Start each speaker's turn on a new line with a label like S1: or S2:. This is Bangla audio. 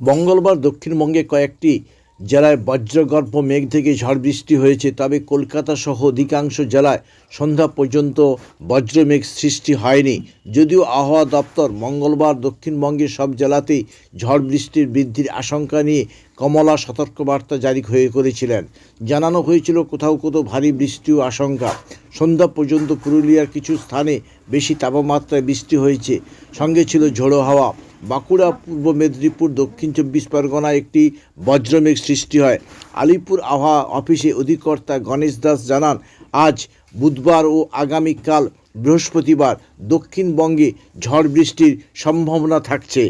S1: মঙ্গলবার দক্ষিণবঙ্গে কয়েকটি জেলায় বজ্রগর্ভ মেঘ থেকে ঝড় বৃষ্টি হয়েছে। তবে কলকাতা সহ অধিকাংশ জেলায় সন্ধ্যা পর্যন্ত বজ্রমেঘ সৃষ্টি হয়নি। যদিও আবহাওয়া দপ্তর মঙ্গলবার দক্ষিণবঙ্গের সব জেলাতেই ঝড় বৃষ্টির বৃদ্ধির আশঙ্কা নিয়ে কমলা সতর্কবার্তা জারি হয়ে করেছিলেন। জানানো হয়েছিল কোথাও কোথাও ভারী বৃষ্টি ও আশঙ্কা। সন্ধ্যা পর্যন্ত পুরুলিয়ার কিছু স্থানে বেশি তাপমাত্রায় বৃষ্টি হয়েছে। সঙ্গে ছিল ঝোড়ো হাওয়া। বাঁকুড়া, পূর্ব মেদিনীপুর, দক্ষিণ চব্বিশ পরগনায় একটি বজ্রমেঘ সৃষ্টি হয়। আলিপুর আবহাওয়া অফিসে অধিকর্তা গণেশ দাস জানান, আজ বুধবার ও আগামীকাল বৃহস্পতিবার দক্ষিণবঙ্গে ঝড় বৃষ্টির সম্ভাবনা থাকছে।